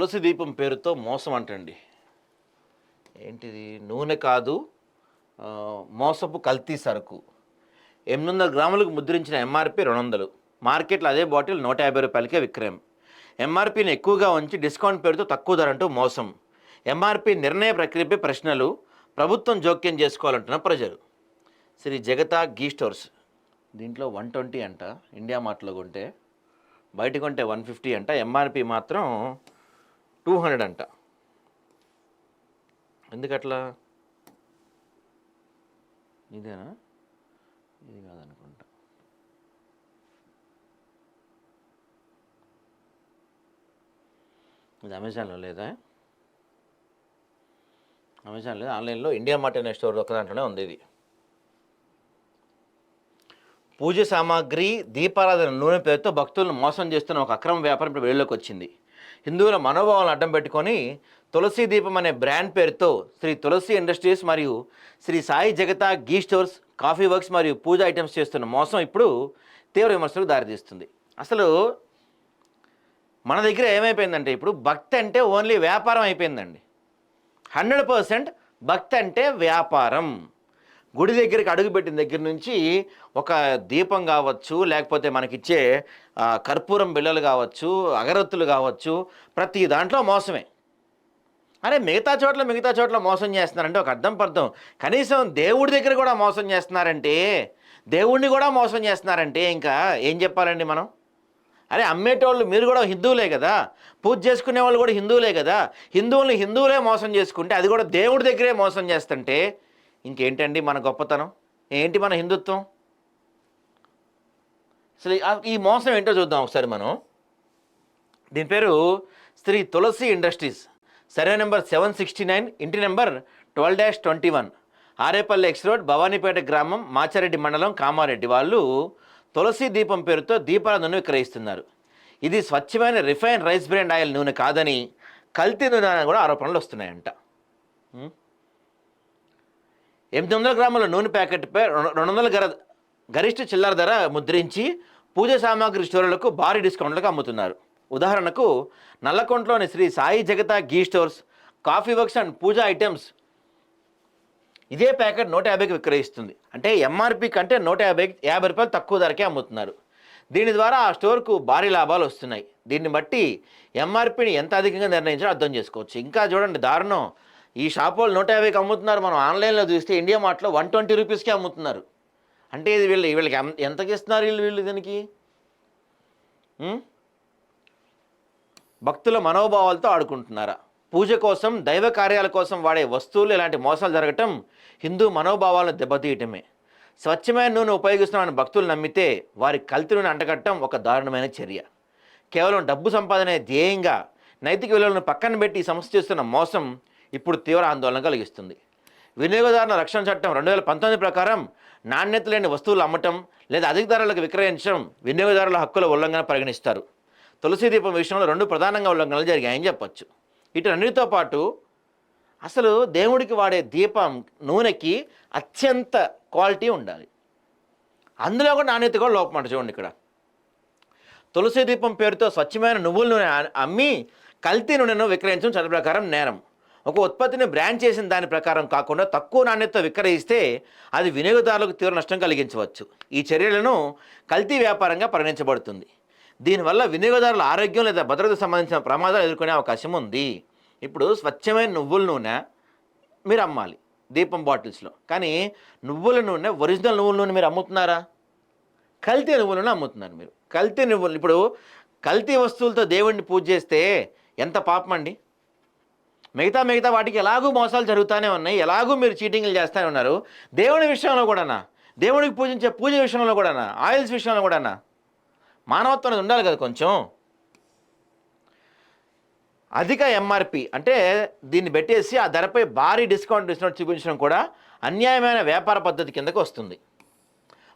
తులసి దీపం పేరుతో మోసం అంటండి. ఏంటిది? నూనె కాదు మోసపు కల్తీ సరుకు. ఎనిమిది వందల గ్రాములకు ముద్రించిన ఎంఆర్పి రెండు వందలు. మార్కెట్లో అదే బాటిల్ నూట యాభై రూపాయలకే విక్రయం. ఎంఆర్పిని ఎక్కువగా ఉంచి డిస్కౌంట్ పేరుతో తక్కువ ధర అంటూ మోసం. ఎంఆర్పి నిర్ణయ ప్రక్రియపై ప్రశ్నలు ప్రభుత్వం జోక్యం చేసుకోవాలంటున్న ప్రజలు. శ్రీ జగతా గీ స్టోర్స్. దీంట్లో వన్ ట్వంటీ అంట ఇండియా మార్ట్లో కొంటే. బయట కొంటే వన్ ఫిఫ్టీ అంట ఎంఆర్పి మాత్రం టూ హండ్రెడ్ అంట. ఎందుకట్లా? ఇదేనా? ఇది కాదనుకుంటా. ఇది అమెజాన్లో లేదా? అమెజాన్ లేదు? ఆన్లైన్లో ఇండియా మార్ట్ అనే స్టోర్ ఒక దాంట్లోనే ఉంది ఇది. పూజ సామాగ్రి దీపారాధన నూనె పేరుతో భక్తులను మోసం చేస్తున్న ఒక అక్రమ వ్యాపారం ఇప్పుడు వెలుగులోకి వచ్చింది. హిందువుల మనోభావాలను అడ్డం పెట్టుకొని తులసి దీపం అనే బ్రాండ్ పేరుతో శ్రీ తులసి ఇండస్ట్రీస్ మరియు శ్రీ సాయి జగత గీ స్టోర్స్ కాఫీ వర్క్స్ మరియు పూజ ఐటమ్స్ చేస్తున్న మోసం ఇప్పుడు తీవ్ర విమర్శలకు దారితీస్తుంది. అసలు మన దగ్గర ఏమైపోయిందంటే ఇప్పుడు భక్తి అంటే ఓన్లీ వ్యాపారం అయిపోయిందండి. హండ్రెడ్ పర్సెంట్ భక్తి అంటే వ్యాపారం. గుడి దగ్గరికి అడుగుపెట్టిన దగ్గర నుంచి ఒక దీపం కావచ్చు లేకపోతే మనకిచ్చే కర్పూరం బిళ్ళలు కావచ్చు అగరత్తులు కావచ్చు ప్రతి దాంట్లో మోసమే. అరే మిగతా చోట్ల మిగతా చోట్ల మోసం చేస్తున్నారంటే ఒక అర్థం పర్థం. కనీసం దేవుడి దగ్గర కూడా మోసం చేస్తున్నారంటే దేవుడిని కూడా మోసం చేస్తున్నారంటే ఇంకా ఏం చెప్పాలండి మనం? అరే అమ్మేటోళ్ళు మీరు కూడా హిందువులే కదా. పూజ చేసుకునే వాళ్ళు కూడా హిందువులే కదా. హిందువుల్ని హిందువులే మోసం చేసుకుంటే అది కూడా దేవుడి దగ్గరే మోసం చేస్తుంటే ఇంకేంటండి మన గొప్పతనం? ఏంటి మన హిందుత్వం? అసలు ఈ- మోసం ఏంటో చూద్దాం ఒకసారి మనం. దీని పేరు Shri Tulasi industries. Survey number seven sixty nine ఇంటి number twelve dash twenty one. Arepalli X road Bhavanipeta గ్రామం మాచారెడ్డి మండలం కామారెడ్డి. వాళ్ళు తులసి దీపం పేరుతో దీపాలను విక్రయిస్తున్నారు. ఇది స్వచ్ఛమైన రిఫైన్ రైస్ బ్రాండ్ ఆయిల్ నూనె కాదని కల్తీ నూనె అని కూడా ఆరోపణలు వస్తున్నాయంట. ఎనిమిది వందల గ్రాముల నూనె ప్యాకెట్పై రెండు వందల గర గరిష్ట చిల్లర ధర ముద్రించి పూజ సామాగ్రి స్టోర్లకు భారీ డిస్కౌంట్లకు అమ్ముతున్నారు. ఉదాహరణకు నల్లకొండలోని Shri Sai Jagatha ghee stores coffee works and puja items ఇదే ప్యాకెట్ నూట యాభైకి విక్రయిస్తుంది. అంటే ఎంఆర్పి కంటే నూట యాభై యాభై రూపాయలు తక్కువ ధరకే అమ్ముతున్నారు. దీని ద్వారా ఆ స్టోర్కు భారీ లాభాలు వస్తున్నాయి. దీన్ని బట్టి ఎంఆర్పిని ఎంత అధికంగా నిర్ణయించాలో అర్థం చేసుకోవచ్చు. ఇంకా చూడండి దారుణం. ఈ షాప్ వాళ్ళు నూట యాభైకి అమ్ముతున్నారు. మనం ఆన్లైన్లో చూస్తే ఇండియా మార్ట్లో వన్ ట్వంటీ రూపీస్కే అమ్ముతున్నారు. అంటే ఇది వీళ్ళు వీళ్ళకి ఎంతకి ఇస్తున్నారు వీళ్ళు వీళ్ళు దీనికి? భక్తుల మనోభావాలతో ఆడుకుంటున్నారా? పూజ కోసం దైవ కార్యాల కోసం వాడే వస్తువులు ఇలాంటి మోసాలు జరగటం హిందూ మనోభావాలను దెబ్బతీయటమే. స్వచ్ఛమైన నూనె ఉపయోగిస్తున్నామని భక్తులు నమ్మితే వారి కల్తీ నూనె అంటగట్టడం ఒక దారుణమైన చర్య. కేవలం డబ్బు సంపాదనే ధ్యేయంగా నైతిక విలువలను పక్కన పెట్టి ఈ సంస్థ చేస్తున్న మోసం ఇప్పుడు తీవ్ర ఆందోళన కలిగిస్తుంది. వినియోగదారుల రక్షణ చట్టం రెండు వేల పంతొమ్మిది ప్రకారం నాణ్యత లేని వస్తువులు అమ్మటం లేదా అధిక ధరలకు విక్రయించడం వినియోగదారుల హక్కుల ఉల్లంఘన పరిగణిస్తారు. తులసి దీపం విషయంలో రెండు ప్రధానంగా ఉల్లంఘనలు జరిగాయని చెప్పొచ్చు. ఇటు రెండింటితో పాటు అసలు దేవుడికి వాడే దీపం నూనెకి అత్యంత క్వాలిటీ ఉండాలి. అందులో కూడా నాణ్యత కూడా లోపమంట చూడండి ఇక్కడ. తులసి దీపం పేరుతో స్వచ్ఛమైన నువ్వుల నూనె అమ్మి కల్తీ నూనెను విక్రయించడం చట్ట ప్రకారం నేరం. ఒక ఉత్పత్తిని బ్రాండ్ చేసిన దాని ప్రకారం కాకుండా తక్కువ నాణ్యతతో విక్రయిస్తే అది వినియోగదారులకు తీవ్ర నష్టం కలిగించవచ్చు. ఈ చర్యలను కల్తీ వ్యాపారంగా పరిగణించబడుతుంది. దీనివల్ల వినియోగదారుల ఆరోగ్యం లేదా భద్రతకు సంబంధించిన ప్రమాదాలు ఎదుర్కొనే అవకాశం ఉంది. ఇప్పుడు స్వచ్ఛమైన నువ్వుల నూనె మీరు అమ్మాలి దీపం బాటిల్స్లో. కానీ నువ్వుల నూనె ఒరిజినల్ నువ్వుల నూనె మీరు అమ్ముతున్నారా? కల్తీ నువ్వులను అమ్ముతున్నారు మీరు. కల్తీ నువ్వులు ఇప్పుడు కల్తీ వస్తువులతో దేవుడిని పూజ చేస్తే ఎంత పాపం అండి మిగతా మిగతా వాటికి ఎలాగూ మోసాలు జరుగుతూనే ఉన్నాయి ఎలాగూ మీరు చీటింగ్లు చేస్తూనే ఉన్నారు. దేవుని విషయంలో కూడానా? దేవుడికి పూజించే పూజ విషయంలో కూడానా? ఆయిల్స్ విషయంలో కూడానా? మానవత్వం అనేది ఉండాలి కదా కొంచెం. అధిక ఎంఆర్పి అంటే దీన్ని పెట్టేసి ఆ ధరపై భారీ డిస్కౌంట్ డిస్కౌంట్ చూపించడం కూడా అన్యాయమైన వ్యాపార పద్ధతి కిందకు వస్తుంది.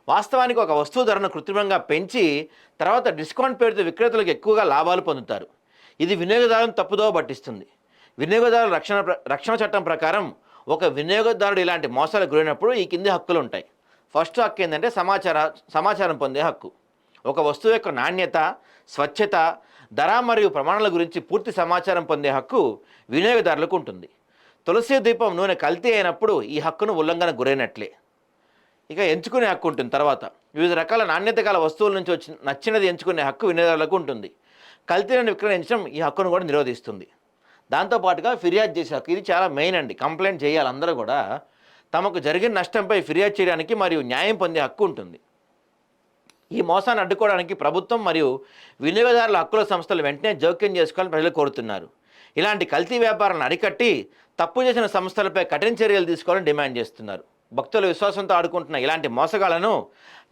వాస్తవానికి ఒక వస్తువు ధరను కృత్రిమంగా పెంచి తర్వాత డిస్కౌంట్ పేరుతో విక్రేతలకు ఎక్కువగా లాభాలు పొందుతారు. ఇది వినియోగదారులను తప్పుదోవ పట్టిస్తుంది. వినియోగదారుల రక్షణ ప్ర- రక్షణ చట్టం ప్రకారం ఒక వినియోగదారుడు ఇలాంటి మోసాలకు గురైనప్పుడు ఈ కింది హక్కులు ఉంటాయి. ఫస్ట్ హక్కు ఏంటంటే సమాచార సమాచారం పొందే హక్కు. ఒక వస్తువు యొక్క నాణ్యత స్వచ్ఛత ధర మరియు ప్రమాణాల గురించి పూర్తి సమాచారం పొందే హక్కు వినియోగదారులకు ఉంటుంది. తులసి దీపం నూనె కల్తీ అయినప్పుడు ఈ హక్కును ఉల్లంఘన గురైనట్లే. ఇక ఎంచుకునే హక్కు ఉంటుంది తర్వాత. వివిధ రకాల నాణ్యత గల వస్తువుల నుంచి వచ్చి నచ్చినది ఎంచుకునే హక్కు వినియోగదారులకు ఉంటుంది. కల్తీలను విక్రయించడం ఈ హక్కును కూడా నిరోధిస్తుంది. దాంతోపాటుగా ఫిర్యాదు చేసే ఇది చాలా మెయిన్ అండి. కంప్లైంట్ చేయాలి అందరూ కూడా. తమకు జరిగిన నష్టంపై ఫిర్యాదు చేయడానికి మరియు న్యాయం పొందే హక్కు ఉంటుంది. ఈ మోసాన్ని అడ్డుకోవడానికి ప్రభుత్వం మరియు వినియోగదారుల హక్కుల సంస్థలు వెంటనే జోక్యం చేసుకోవాలని ప్రజలు కోరుతున్నారు. ఇలాంటి కల్తీ వ్యాపారాలను అరికట్టి తప్పు చేసిన సంస్థలపై కఠిన చర్యలు తీసుకోవాలని డిమాండ్ చేస్తున్నారు. భక్తుల విశ్వాసంతో ఆడుకుంటున్న ఇలాంటి మోసగాళ్ళను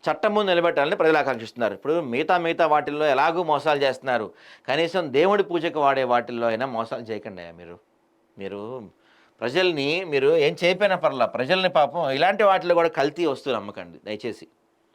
చట్టం ముందు నిలబెట్టాలని ప్రజలు ఆకాంక్షిస్తున్నారు. ఇప్పుడు మిగతా మిగతా వాటిల్లో ఎలాగూ మోసాలు చేస్తున్నారు. కనీసం దేవుడి పూజకు వాడే వాటిల్లో అయినా మోసాలు చేయకండి మీరు. మీరు ప్రజల్ని మీరు ఏం చేయకపోయినా పర్లా ప్రజల్ని పాపం ఇలాంటి వాటిలో కూడా కల్తీ వస్తువులు అమ్మకండి. దయచేసి.